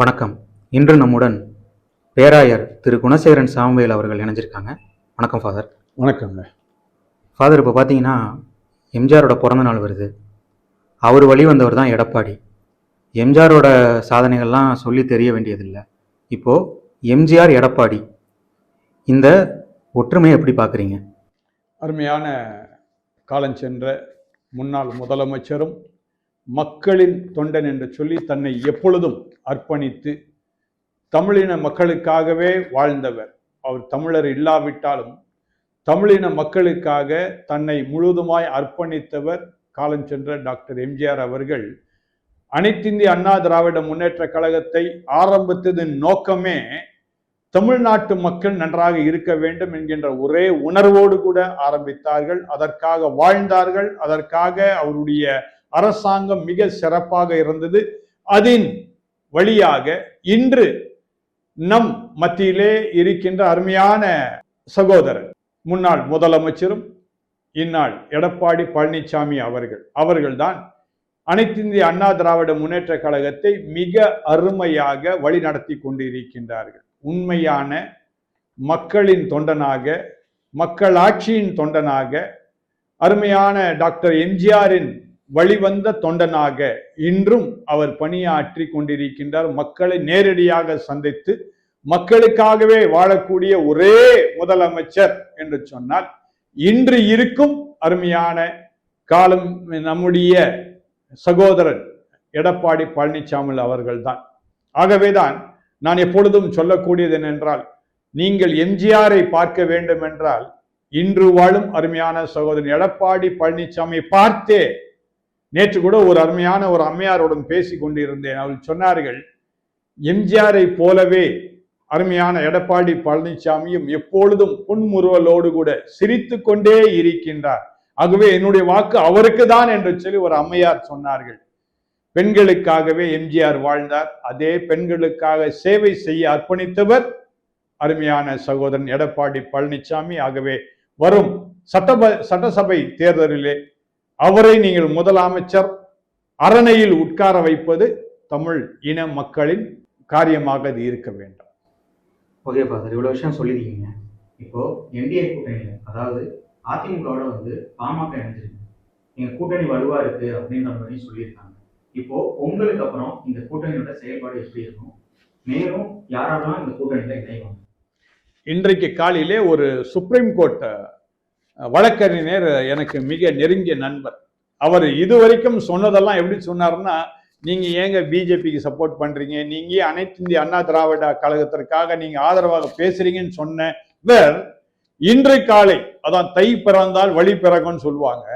வணக்கம். இன்று நம்முடன் பேராயர் திரு குணசேகரன் சாமுவேல் அவர்கள் இணைஞ்சிருக்காங்க. வணக்கம் ஃபாதர் வணக்கங்க ஃபாதர் இப்போ பார்த்தீங்கன்னா எம்ஜிஆரோட பிறந்த நாள் வருது. அவர் வழி வந்தவர் தான் எடப்பாடி. எம்ஜிஆரோட சாதனைகள்லாம் சொல்லி தெரிய வேண்டியதில்லை. இப்போது எம்ஜிஆர் எடப்பாடி இந்த ஒற்றுமையை எப்படி பார்க்குறீங்க அருமையான காலஞ்சென்ற முன்னாள் முதலமைச்சரும் மக்களின் தொண்டன் என்று சொல்லி தன்னை எப்பொழுதும் அர்ப்பணித்து தமிழின மக்களுக்காகவே வாழ்ந்தவர். அவர் தமிழர் இல்லாவிட்டாலும் தமிழின மக்களுக்காக தன்னை முழுதுமாய் அர்ப்பணித்தவர் காலஞ்சென்ற டாக்டர் எம்ஜிஆர் அவர்கள். அனைத்திந்திய அண்ணா திராவிட முன்னேற்ற கழகத்தை ஆரம்பித்ததன் நோக்கமே தமிழ்நாட்டு மக்கள் நன்றாக இருக்க வேண்டும் என்கின்ற ஒரே உணர்வோடு கூட ஆரம்பித்தார்கள். அதற்காக வாழ்ந்தார்கள். அதற்காக அவருடைய அரசாங்கம் மிக சிறப்பாக இருந்தது. அதன் வழியாக இன்று நம் மத்தியிலே இருக்கின்ற அருமையான சகோதரர் முன்னாள் முதலமைச்சரும் இந்நாள் எடப்பாடி பழனிசாமி அவர்கள் அவர்கள்தான் அனைத்திந்திய அண்ணா திராவிட முன்னேற்ற கழகத்தை மிக அருமையாக வழிநடத்தி கொண்டு இருக்கின்றார்கள் உண்மையான மக்களின் தொண்டனாக மக்கள் ஆட்சியின் தொண்டனாக அருமையான டாக்டர் எம்ஜிஆரின் வழிவந்த தொண்டனாக இன்றும் அவர் பணியாற்றி கொண்டிருக்கின்றார். மக்களை நேரடியாக சந்தித்து மக்களுக்காகவே வாழக்கூடிய ஒரே முதலமைச்சர் என்று சொன்னால் இன்று இருக்கும் அருமையான காலம் நம்முடைய சகோதரன் எடப்பாடி பழனிசாமி அவர்கள்தான். ஆகவேதான் நான் எப்பொழுதும் சொல்லக்கூடியது என்னென்றால் நீங்கள் எம்ஜிஆரை பார்க்க வேண்டும் என்றால் இன்று வாழும் அருமையான சகோதரன் எடப்பாடி பழனிசாமி பார்த்தே நேற்று கூட ஒரு அருமையான ஒரு அம்மையாருடன் பேசி கொண்டிருந்தேன். அவள் சொன்னார்கள் எம்ஜிஆரை போலவே அருமையான எடப்பாடி பழனிசாமியும் எப்பொழுதும் புன்முறுவலோடு கூட சிரித்து கொண்டே இருக்கின்றார். ஆகவே என்னுடைய வாக்கு அவருக்கு தான் என்று சொல்லி ஒரு அம்மையார் சொன்னார்கள். பெண்களுக்காகவே எம்ஜிஆர் வாழ்ந்தார். அதே பெண்களுக்காக சேவை செய்ய அர்ப்பணித்தவர் அருமையான சகோதரன் எடப்பாடி பழனிசாமி. ஆகவே வரும் சட்டப சட்டசபை தேர்தலிலே அவரை நீங்கள் முதலமைச்சர் அரணையில் உட்கார வைப்பது தமிழ் இன மக்களின் காரியமாக அது இருக்க வேண்டும். ஓகே ஃபாதர் இவ்வளோ விஷயம் சொல்லியிருக்கீங்க. இப்போது என்டிஏ கூட்டணியில் அதாவது அதிமுகவோட வந்து பாமக இணைஞ்சிருக்கு. எங்கள் கூட்டணி வலுவாக இருக்குது அப்படின்ற மாதிரி சொல்லியிருக்காங்க. இப்போது உங்களுக்கு அப்புறம் இந்த கூட்டணியோட செயல்பாடு எப்படி இருக்கும்? மேலும் யாரெல்லாம் இந்த கூட்டணியில் இணைவாங்க? இன்றைக்கு காலையிலே ஒரு சுப்ரீம் கோர்ட் அஹ், வழக்கறிஞர் எனக்கு மிக நெருங்கிய நண்பர். அவர் இதுவரைக்கும் சொன்னதெல்லாம் எப்படி சொன்னாருன்னா நீங்கள் ஏங்க பிஜேபிக்கு சப்போர்ட் பண்ணுறீங்க நீங்கள் அனைத்து இந்திய அண்ணா திராவிட கழகத்திற்காக நீங்கள் ஆதரவாக பேசுறீங்கன்னு சொன்னவர் இன்று காலை அதான் தை பிறந்தால் வழி பிறகும்னு சொல்லுவாங்க.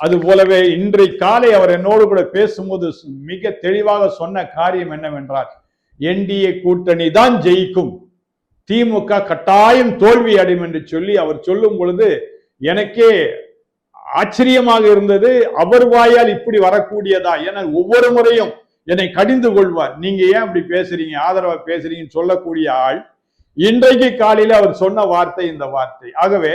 அது போலவே இன்றை காலை அவர் என்னோடு கூட பேசும்போது மிக தெளிவாக சொன்ன காரியம் என்னவென்றால் என்டிஏ கூட்டணி தான் ஜெயிக்கும். திமுக கட்டாயம் தோல்வி அடையும் என்று சொல்லி அவர் சொல்லும் பொழுது எனக்கே ஆச்சரியமாக இருந்தது அவர் வாயால் இப்படி வரக்கூடியதா என ஒவ்வொரு முறையும் என்னை கடிந்து கொள்வார். நீங்க ஏன் அப்படி பேசுறீங்க ஆதரவா பேசுறீங்கன்னு சொல்லக்கூடிய ஆள் இன்றைக்கு காலையில அவர் சொன்ன வார்த்தை இந்த வார்த்தை. ஆகவே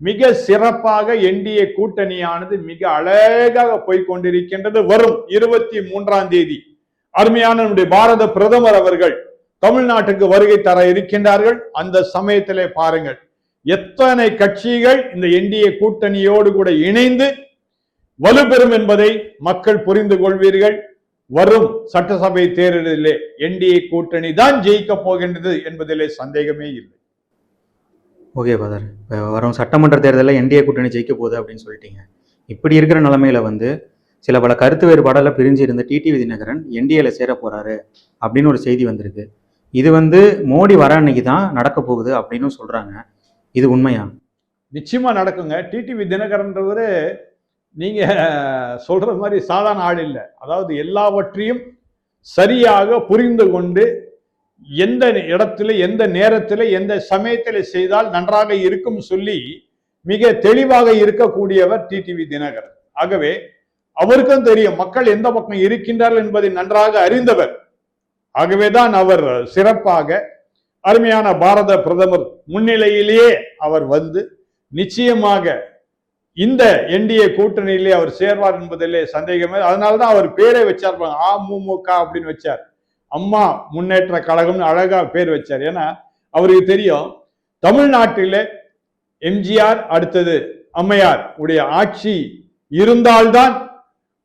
மிக சிறப்பாக என்டிஏ கூட்டணியானது மிக அழகாக போய்கொண்டிருக்கின்றது வரும் இருபத்தி மூன்றாம் தேதி அருமையான நம்முடைய பாரத பிரதமர் அவர்கள் தமிழ்நாட்டுக்கு வருகை தர இருக்கின்றார்கள். அந்த சமயத்திலே பாருங்கள். எத்தனை கட்சிகள் இந்த என்டிஏ கூட்டணியோடு கூட இணைந்து வலுப்பெறும் என்பதை மக்கள் புரிந்து கொள்வீர்கள். வரும் சட்டசபை தேர்தலிலே என்டிஏ கூட்டணி தான் ஜெயிக்க போகின்றது என்பதிலே சந்தேகமே இல்லை. ஓகே பதர் வரும் சட்டமன்ற தேர்தலில் என்டிஏ கூட்டணி ஜெயிக்க போகுது அப்படின்னு சொல்லிட்டீங்க. இப்படி இருக்கிற நிலமையில வந்து சில பல கருத்து வேறுபாடெல்லாம் பிரிஞ்சு இருந்த டிடிவி தினகரன் என்டிஏல சேர போறாரு அப்படின்னு ஒரு செய்தி வந்திருக்கு. இது வந்து மோடி வர அன்னைக்கு தான் நடக்க போகுது அப்படின்னு சொல்றாங்க. இது உண்மையா? நிச்சயமா நடக்குங்க. டிடிவி தினகரன்றவரு நீங்க சொல்ற மாதிரி சாதாரண ஆள் இல்லை. அதாவது எல்லாவற்றையும் சரியாக புரிந்து கொண்டு எந்த இடத்துல எந்த நேரத்தில் எந்த சமயத்தில் செய்தால் நன்றாக இருக்கும் சொல்லி மிக தெளிவாக இருக்கக்கூடியவர் டிடிவி தினகரன். ஆகவே அவருக்கும் தெரியும் மக்கள் எந்த பக்கம் இருக்கின்றார்கள் என்பதை நன்றாக அறிந்தவர். ஆகவேதான் அவர் சிறப்பாக அருமையான பாரத பிரதமர் முன்னிலையிலேயே அவர் வந்து நிச்சயமாக இந்த என்டிஏ கூட்டணியிலே அவர் சேர்வார் என்பதிலே சந்தேகமே அதனாலதான் அவர் பேரை வச்சார் பாருங்க, அமமுக அப்படின்னு வச்சார். அம்மா முன்னேற்ற கழகம்னு அழகா பேர் வச்சார். ஏன்னா அவருக்கு தெரியும் தமிழ்நாட்டிலே எம்ஜிஆர் அடுத்தது அம்மையார் உடைய ஆட்சி இருந்தால்தான்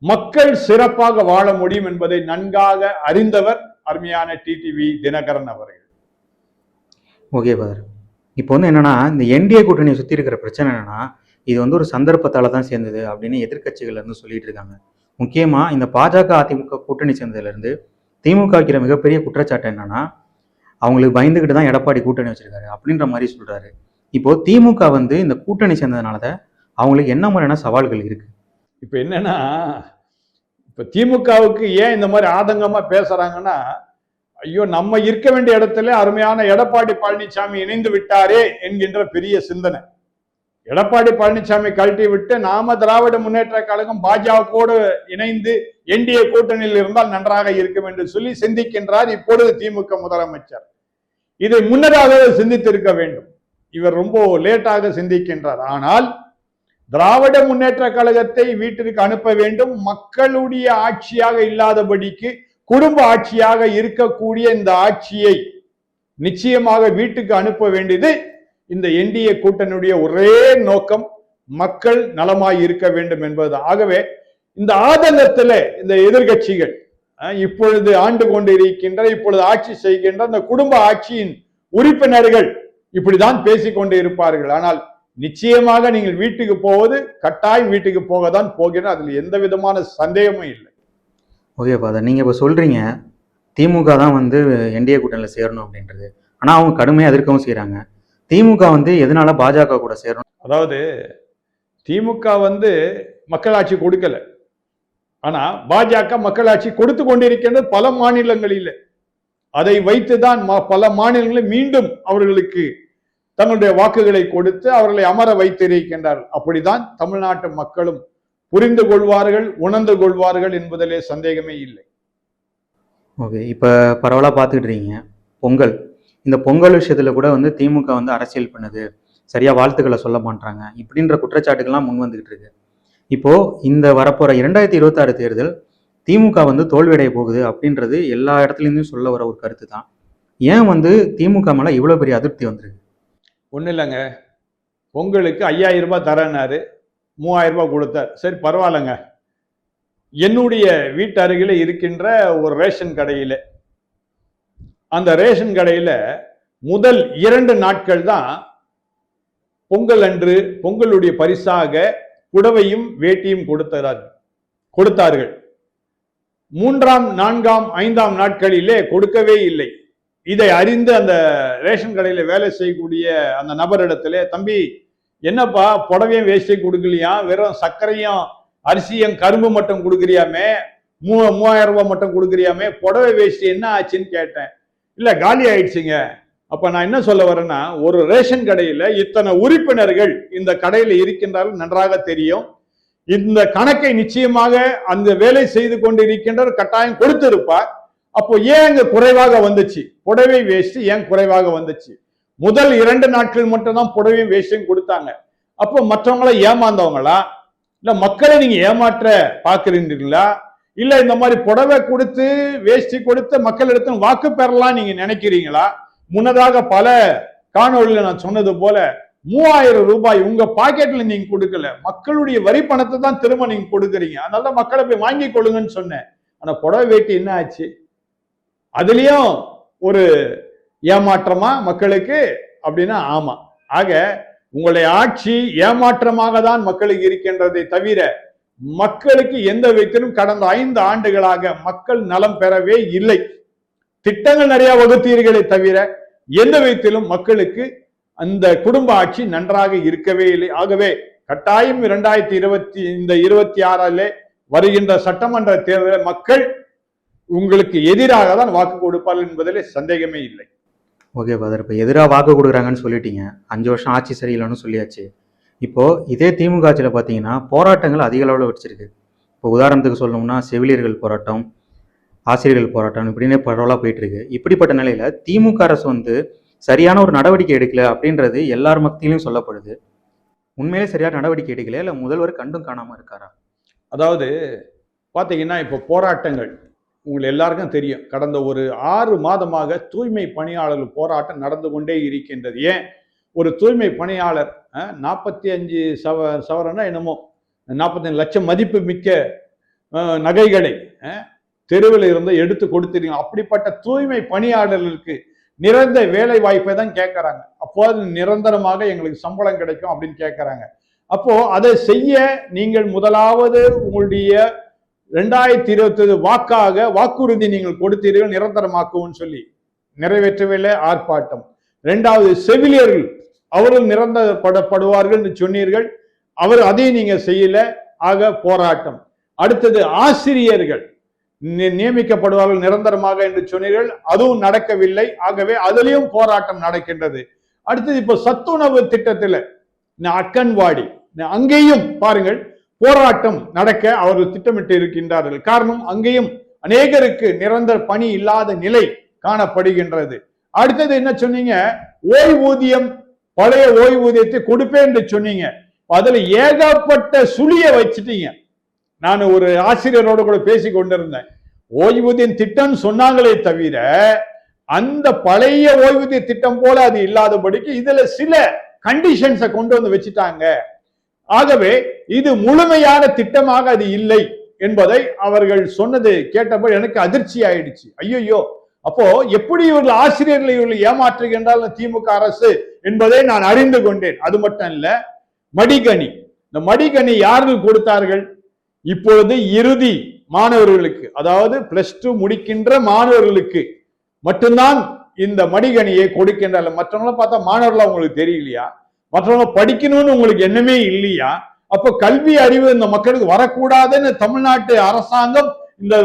மக்கள் சிறப்பாக வாழ முடியும் என்பதை நன்காக அறிந்தவர் அருமையான டிடிவி தினகரன் அவர்கள். ஓகே பதர் இப்போ வந்து என்னென்னா இந்த என்டிஏ கூட்டணியை சுற்றி இருக்கிற பிரச்சனை என்னென்னா இது வந்து ஒரு சந்தர்ப்பத்தால் தான் சேர்ந்தது அப்படின்னு எதிர்க்கட்சிகள்ல இருந்து சொல்லிட்டு இருக்காங்க. முக்கியமாக இந்த பாஜக அதிமுக கூட்டணி சேர்ந்ததுலேருந்து திமுக வைக்கிற மிகப்பெரிய குற்றச்சாட்டு என்னன்னா அவங்களுக்கு பயந்துக்கிட்டு தான் எடப்பாடி கூட்டணி வச்சிருக்காரு அப்படின்ற மாதிரி சொல்கிறாரு இப்போது திமுக வந்து இந்த கூட்டணி சேர்ந்ததுனால தான் அவங்களுக்கு என்ன மாதிரியான சவால்கள் இருக்குது இப்போ என்னென்னா இப்போ திமுகவுக்கு ஏன் இந்த மாதிரி ஆதங்கமாக பேசுகிறாங்கன்னா ஐயோ நம்ம இருக்க வேண்டிய இடத்துல அருமையான எடப்பாடி பழனிசாமி இணைந்து விட்டாரே என்கின்ற பெரிய சிந்தனை. எடப்பாடி பழனிசாமி கழட்டி விட்டு நாம திராவிட முன்னேற்ற கழகம் பாஜகவோடு இணைந்து என்டிஏ கூட்டணியில் இருந்தால் நன்றாக இருக்கும் என்று சொல்லி சிந்திக்கின்றார் இப்பொழுது திமுக முதலமைச்சர். இதை முன்னதாகவே சிந்தித்திருக்க வேண்டும். இவர் ரொம்ப லேட்டாக சிந்திக்கின்றார். ஆனால் திராவிட முன்னேற்ற கழகத்தை வீட்டிற்கு அனுப்ப வேண்டும். மக்களுடைய ஆட்சியாக இல்லாதபடிக்கு குடும்ப ஆட்சியாக இருக்கக்கூடிய இந்த ஆட்சியை நிச்சயமாக வீட்டுக்கு அனுப்ப வேண்டியது இந்த என்டிஏ கூட்டணியுடைய ஒரே நோக்கம் மக்கள் நலமாய் இருக்க வேண்டும் என்பது ஆகவே இந்த ஆதங்கத்துல இந்த எதிர்கட்சிகள் இப்பொழுது ஆண்டு கொண்டு இருக்கின்ற இப்பொழுது ஆட்சி செய்கின்ற அந்த குடும்ப ஆட்சியின் உறுப்பினர்கள் இப்படிதான் பேசிக்கொண்டு இருப்பார்கள். ஆனால் நிச்சயமாக நீங்கள் வீட்டுக்கு போவது கட்டாயம் வீட்டுக்கு போக தான் போகிறேன். அதில் எந்த விதமான சந்தேகமும் இல்லை. ஓகே ஃபாதர் நீங்கள் இப்போ சொல்கிறீங்க திமுக தான் வந்து என்டிஏ கூட்டணியில் சேரணும் அப்படின்றது. ஆனால் அவங்க கடுமையாக எதிர்க்கவும் செய்கிறாங்க திமுக வந்து எதனால பாஜக கூட சேரணும்? அதாவது திமுக வந்து மக்களாட்சி கொடுக்கல. ஆனால் பாஜக மக்களாட்சி கொடுத்து கொண்டிருக்கின்றது பல மாநிலங்களில். அதை வைத்து தான் பல மாநிலங்களில் மீண்டும் அவர்களுக்கு தங்களுடைய வாக்குகளை கொடுத்து அவர்களை அமர வைத்திருக்கின்றார்கள். அப்படிதான் தமிழ்நாட்டு மக்களும் புரிந்து கொள்வார்கள் உணர்ந்து கொள்வார்கள் என்பதிலே சந்தேகமே இல்லை. ஓகே இப்போ பரவலாக பார்த்துக்கிட்டு இருக்கீங்க. பொங்கல். இந்த பொங்கல் விஷயத்தில் கூட வந்து திமுக வந்து அரசியல் பண்ணுது. சரியாக வாழ்த்துக்களை சொல்ல மாட்டாங்க இப்படின்ற குற்றச்சாட்டுகள்லாம் முன் வந்துகிட்டு இருக்கு. இப்போ இந்த வரப்போகிற இரண்டாயிரத்தி இருபத்தாறு தேர்தல் திமுக வந்து தோல்வியடைய போகுது அப்படின்றது எல்லா இடத்துலேருந்தும் சொல்ல வர ஒரு கருத்து தான் ஏன் வந்து திமுக மேலே இவ்வளோ பெரிய அதிருப்தி வந்திருக்கு? ஒன்றும் இல்லைங்க. பொங்கலுக்கு ஐயாயிரம் ரூபாய் தரேன்னாரு. மூவாயிரம் ரூபாய் கொடுத்தார். சரி பரவாயில்லைங்க. என்னுடைய வீட்டு அருகில் இருக்கின்ற ஒரு ரேஷன் கடையில் அந்த ரேஷன் கடையில் முதல் இரண்டு நாட்கள் தான் பொங்கல் அன்று பொங்கலுடைய பரிசாக புடவையும் வேட்டியும் கொடுத்தார் கொடுத்தார்கள். மூன்றாம் நான்காம் ஐந்தாம் நாட்களிலே கொடுக்கவே இல்லை. இதை அறிந்து அந்த ரேஷன் கடையில் வேலை செய்யக்கூடிய அந்த நபரிடத்திலே தம்பி என்னப்பா புடவையும் வேஷ்டியும் கொடுக்கலையா? வெறும் சர்க்கரையும் அரிசியும் கரும்பு மட்டும் கொடுக்குறியாமே? மூ மூவாயிரம் ரூபாய் மட்டும் கொடுக்குறியாமே? புடவை வேஷ்டி என்ன ஆச்சுன்னு கேட்டேன். இல்லை காலி ஆயிடுச்சுங்க. அப்ப நான் என்ன சொல்ல வரேன்னா ஒரு ரேஷன் கடையில இத்தனை உறுப்பினர்கள் இந்த கடையில இருக்கின்றார்கள் நன்றாக தெரியும். இந்த கணக்கை நிச்சயமாக அந்த வேலை செய்து கொண்டு கொண்டிருக்கின்றவர் கட்டாயம் கொடுத்திருப்பார். அப்போ ஏன் அங்க குறைவாக வந்துச்சு? புடவை வேஷ்டி ஏன் குறைவாக வந்துச்சு? முதல் இரண்டு நாட்கள் மட்டும்தான் புடவையும் வேஷ்டியும் கொடுத்தாங்க. அப்போ மற்றவங்கள ஏமாந்தவங்களா? இல்ல மக்களை நீங்க ஏமாற்ற பாக்குறீங்களா இல்ல இந்த மாதிரி புடவை கொடுத்து வேஷ்டி கொடுத்து மக்களிடத்தில் வாக்கு பெறலாம் நீங்க நினைக்கிறீங்களா? முன்னதாக பல காணொலியில நான் சொன்னது போல மூவாயிரம் ரூபாய் உங்க பாக்கெட்ல நீங்க கொடுக்கல. மக்களுடைய வரி பணத்தை தான் திரும்ப நீங்க கொடுக்குறீங்க. அதனால மக்களை போய் வாங்கி கொள்ளுங்கன்னு சொன்னேன். ஆனா புடவை வேட்டி என்ன ஆச்சு? அதுலயும் ஒரு ஏமாற்றமா மக்களுக்கு? அப்படின்னா ஆமா. ஆக உங்களுடைய ஆட்சி ஏமாற்றமாக தான் மக்களுக்கு இருக்கின்றதை தவிர மக்களுக்கு எந்த விதத்திலும் கடந்த ஐந்து ஆண்டுகளாக மக்கள் நலம் பெறவே இல்லை. திட்டங்கள் நிறைய வகுத்தீர்களே தவிர எந்த விதத்திலும் மக்களுக்கு அந்த குடும்ப ஆட்சி நன்றாக இருக்கவே இல்லை. ஆகவே கட்டாயம் இரண்டாயிரத்தி இருபத்தி இந்த இருபத்தி ஆறிலே வருகின்ற சட்டமன்ற தேர்தலில் மக்கள் உங்களுக்கு எதிராக தான் வாக்கு கொடுப்பார்கள் என்பதிலே சந்தேகமே இல்லை. ஓகே ஃபாதர் இப்போ எதிராக வாக்கு கொடுக்குறாங்கன்னு சொல்லிட்டீங்க. அஞ்சு வருஷம் ஆட்சி சரியில்லைன்னு சொல்லியாச்சு. இப்போ இதே திமுக ஆட்சியில் பார்த்தீங்கன்னா போராட்டங்கள் அதிக அளவில் வச்சிருக்கு இப்போ உதாரணத்துக்கு சொல்லணும்னா செவிலியர்கள் போராட்டம் ஆசிரியர்கள் போராட்டம் இப்படின்னே பரவலாக போயிட்டுருக்கு. இப்படிப்பட்ட நிலையில் திமுக அரசு வந்து சரியான ஒரு நடவடிக்கை எடுக்கல அப்படின்றது எல்லார் மத்தியிலும் சொல்லப்படுது. உண்மையிலே சரியான நடவடிக்கை எடுக்கல இல்லை முதல்வர் கண்டும் காணாமல் இருக்காரா? அதாவது பார்த்தீங்கன்னா இப்போ போராட்டங்கள் உங்கள் எல்லாருக்கும் தெரியும். கடந்த ஒரு ஆறு மாதமாக தூய்மை பணியாளர்கள் போராட்டம் நடந்து கொண்டே இருக்கின்றது. ஏன்? ஒரு தூய்மை பணியாளர் நாற்பத்தி அஞ்சு சவ சவரன்னா என்னமோ நாற்பத்தஞ்சு லட்சம் மதிப்பு மிக்க நகைகளை தெருவில் இருந்து எடுத்து கொடுத்துருங்க அப்படிப்பட்ட தூய்மை பணியாளர்களுக்கு நிரந்தர வேலை வாய்ப்பை தான் கேட்குறாங்க. அப்போது நிரந்தரமாக எங்களுக்கு சம்பளம் கிடைக்கும் அப்படின்னு கேட்குறாங்க. அப்போ அதை செய்ய நீங்கள் முதலாவது உங்களுடைய ரெண்டாயிரத்தி இருபத்தி வாக்காக வாக்குறுதி நீங்கள் கொடுத்தீர்கள் நிரந்தரமாக்குவோம்னு சொல்லி. நிறைவேற்றவில்லை ஆர்ப்பாட்டம். ரெண்டாவது செவிலியர்கள் அவர்கள் நிரந்தரப்படப்படுவார்கள் என்று சொன்னீர்கள். அவர் அதையும் நீங்க செய்யல ஆக போராட்டம். அடுத்தது ஆசிரியர்கள் நி- நியமிக்கப்படுவார்கள் நிரந்தரமாக என்று சொன்னீர்கள். அதுவும் நடக்கவில்லை ஆகவே அதிலையும் போராட்டம் நடக்கின்றது. அடுத்தது இப்போ சத்துணவு திட்டத்தில் அக்கன்வாடி அங்கேயும் பாருங்கள் போராட்டம் நடக்க அவர்கள் திட்டமிட்டு இருக்கின்றார்கள் காரணம் அங்கேயும் அநேகருக்கு நிரந்தர பணி இல்லாத நிலை காணப்படுகின்றது. அடுத்தது என்ன சொன்னீங்க? ஓய்வூதியம் பழைய ஓய்வூதியத்தை கொடுப்பேன் என்று சொன்னீங்க. அதுல ஏகப்பட்ட சுழிய வச்சுட்டீங்க. நான் ஒரு ஆசிரியரோட கூட பேசி கொண்டிருந்தேன். ஓய்வூதியம் திட்டம் சொன்னாங்களே தவிர அந்த பழைய ஓய்வூதிய திட்டம் போல அது இல்லாதபடிக்கு இதுல சில கண்டிஷன்ஸை கொண்டு வந்து வச்சுட்டாங்க. ஆகவே இது முழுமையான திட்டமாக அது இல்லை என்பதை அவர்கள் சொன்னது கேட்டபோது எனக்கு அதிர்ச்சி ஆயிடுச்சு. ஐயோ அப்போ எப்படி இவர்கள் ஆசிரியர்களை இவர்கள் ஏமாற்றுகின்றால் திமுக அரசு என்பதை நான் அறிந்து கொண்டேன். அது மட்டும் இல்ல மடிகணி இந்த மடிகணி யாருக்கு கொடுத்தார்கள்? இப்பொழுது இறுதி மாணவர்களுக்கு அதாவது பிளஸ் டூ முடிக்கின்ற மாணவர்களுக்கு மட்டும்தான் இந்த மடிகணியை கொடுக்கின்றன மற்றவங்கள பார்த்தா மாணவர்கள் உங்களுக்கு தெரியலையா? மற்றவங்க படிக்கணும்னு உங்களுக்கு எண்ணமே இல்லையா? அப்ப கல்வி அறிவு இந்த மக்களுக்கு வரக்கூடாதுன்னு தமிழ்நாட்டு அரசாங்கம் இந்த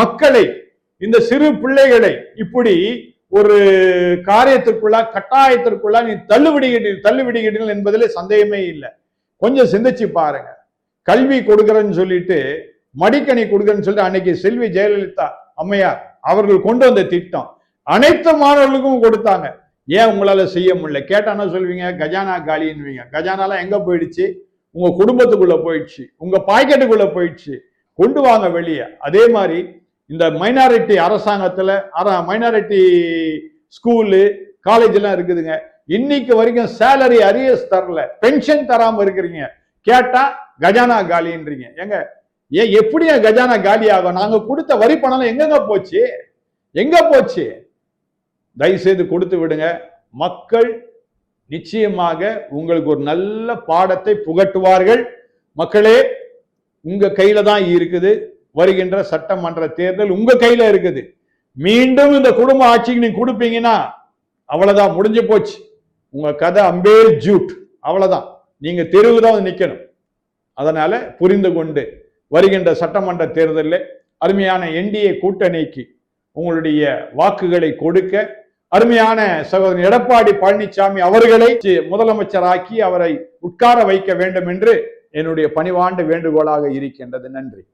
மக்களை இந்த சிறு பிள்ளைகளை இப்படி ஒரு காரியத்திற்குள்ள கட்டாயத்திற்குள்ள நீ தள்ளுவிடுகிறீர்கள் தள்ளுவிடுகிறீர்கள் என்பதில் சந்தேகமே இல்லை. கொஞ்சம் சிந்திச்சு பாருங்க. கல்வி கொடுக்குறேன்னு சொல்லிட்டு மடிக்கணி கொடுக்குறேன்னு சொல்லிட்டு அன்னைக்கு செல்வி ஜெயலலிதா அம்மையார் அவர்கள் கொண்டு வந்த திட்டம் அனைத்து மாணவர்களுக்கும் கொடுத்தாங்க. ஏன் உங்களால் செய்ய முடியல? கேட்டானா சொல்வீங்க? கஜானா காலின்னுவீங்க. கஜானாலாம் எங்கே போயிடுச்சு? உங்கள் குடும்பத்துக்குள்ளே போயிடுச்சு. உங்கள் பாக்கெட்டுக்குள்ளே போயிடுச்சு. கொண்டு வாங்க வெளியே. அதே மாதிரி இந்த மைனாரிட்டி அரசாங்கத்தில் அர மைனாரிட்டி ஸ்கூலு காலேஜெலாம் இருக்குதுங்க. இன்னைக்கு வரைக்கும் சேலரி அரியஸ் தரல. பென்ஷன் தராமல் இருக்கிறீங்க. கேட்டால் கஜானா காலின்றீங்க. ஏங்க ஏன் எப்படியா கஜானா காலி ஆகும் நாங்கள் கொடுத்த வரி பணம் எங்கெங்க போச்சு? எங்க போச்சு? தயவுசெய்து கொடுத்து விடுங்க. மக்கள் நிச்சயமாக உங்களுக்கு ஒரு நல்ல பாடத்தை புகட்டுவார்கள். மக்களே உங்க கையில தான் இருக்குது. வருகின்ற சட்டமன்ற தேர்தல் உங்க கையில இருக்குது. மீண்டும் இந்த குடும்ப ஆட்சிக்கு நீங்க கொடுப்பீங்கன்னா அவ்வளவுதான் முடிஞ்சு போச்சு. உங்க கதை அம்பேல் ஜூட். அவ்வளவுதான். நீங்க தெருவு தான் நிக்கணும். அதனால புரிந்து கொண்டு வருகின்ற சட்டமன்ற தேர்தலில் அருமையான என்டிஏ கூட்டணிக்கு உங்களுடைய வாக்குகளை கொடுக்க அருமையான சகோதரன் எடப்பாடி பழனிசாமி அவர்களை முதலமைச்சராக்கி அவரை உட்கார வைக்க வேண்டும் என்று என்னுடைய பணிவாண்ட வேண்டுகோளாக இருக்கின்றது. நன்றி.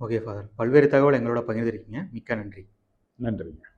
ஓகே ஃபாதர் பல்வேறு தகவல் எங்களோட பகிர்ந்திருக்கீங்க. மிக்க நன்றி. நன்றிங்க.